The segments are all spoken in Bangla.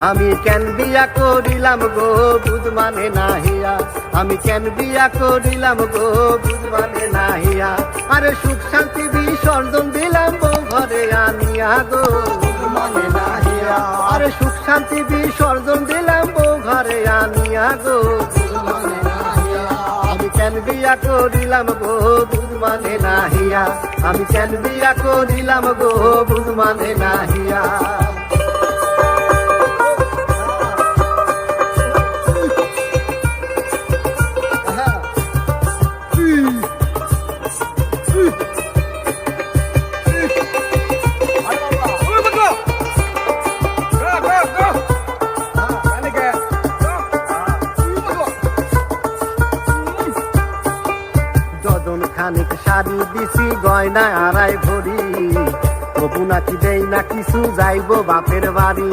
আমি কেন বিয়া করিলাম গো বুধ মানে নাহিয়া। আমি কেন বিয়া করিলাম গো বুধ মানে নাহিয়া। আরে সুখ শান্তি বিসর্জন দিলাম বউ ঘরে আনিয়া গো বুধ মানে নাহিয়া। আরে সুখ শান্তি বিসর্জন দিলাম বউ ঘরে আনিয়া গো আমি কেন বিয়া করিলাম গো বুধ মানে নাহিয়া। আমি কেন বিয়া করিলাম গো বুধ মানে নাহিয়া। খানিক শাড়ি দিছি, গয়না আড়াই ভরি। তবু নাকি দেই না কিছু, যাইব বাপের বাড়ি।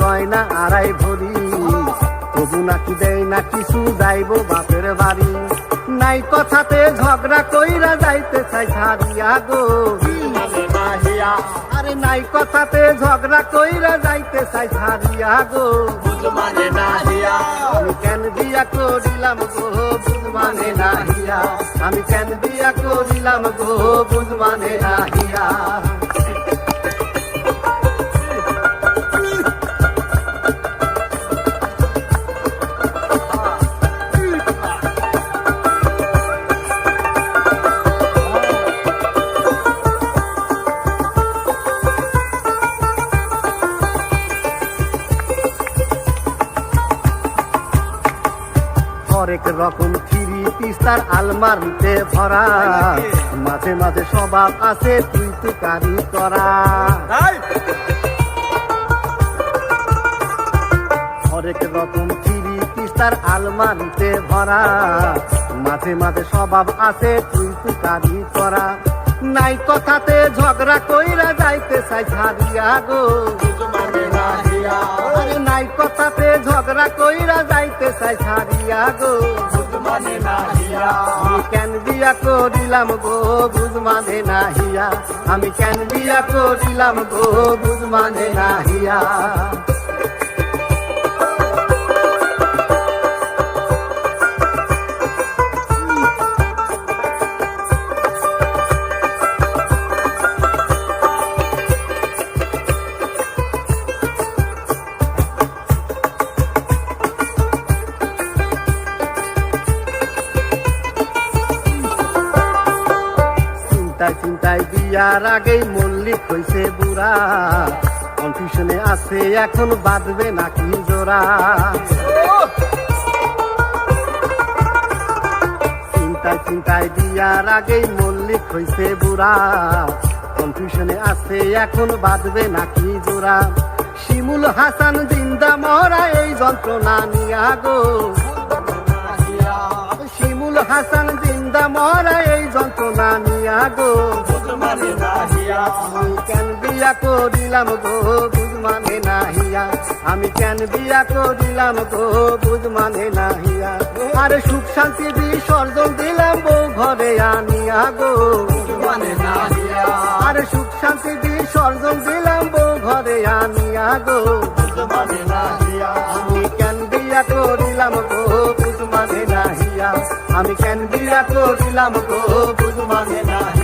গয়না আড়াই ভরি। তবু নাকি দেই না কিছু, যাইব বাপের বাড়ি। নাই কথাতে ঝগড়া কইরা যাইতে চাই ছাড়িয়া গো। আরে নাই কথাতে ঝগড়া কইরা চাই ছাড়িয়া গো। আমি কেন বিয়া করিলাম গো? বুঝ মানে নাহিয়া। আমি কেন বিয়া করিলাম গো? বুঝ মানে নাহিয়া। হরেক রকম থ্রি পিস্তার আলমারিতে ভরা। মাঝে মাঝে স্বভাব আছে তুই তো কারি করা। হরেক রকম থ্রি পিস্তার আলমারিতে ভরা। মাঝে মাঝে স্বভাব আছে তুই তো কারি করা। নাই কথাতে ঝগড়া কইরা যাইতে চাই ছাড়িয়া গো। আরে নাই কথাতে ঝগড়া কইরা যাইতে চাই ছাড়িয়া গো। আমি কেন বিয়া করিলাম গো বুঝ মানে নাহিয়া। আমি কেন বিয়া করিলাম গো মানে নাহিয়া। চিন্তায় বিয়ার আগেই মল্লিক হইছে বুড়া। কনফিউশনে আছে, এখন বাঁধবে নাকি জোড়া। চিন্তায় চিন্তায় বিয়ার আগেই মল্লিক হইছে বুড়া। কনফিউশনে আছে, এখন বাঁধবে নাকি জোড়া। শিমুল হাসান জিন্দা মরা এই যন্ত্রণা নিয়া গো। শিমুল হাসান জিন্দা মরা গো। আমি কেন বিয়া করিলাম গো? বুঝ মানে নাহিয়া। আমি কেন বিয়া করিলাম গো? বুঝ মানে নাহিয়া। আরে সুখ শান্তি বিসর্জন দিলাম বউ ঘরে আনিয়া গো। আরে সুখ শান্তি বিসর্জন দিলাম বউ ঘরে আনিয়া গো। আমি কেন বিয়া করিলাম গো? বুঝ মানে নাহিয়া। আমি কেন বিয়া করিলাম গো? বুঝ মানে নাহিয়া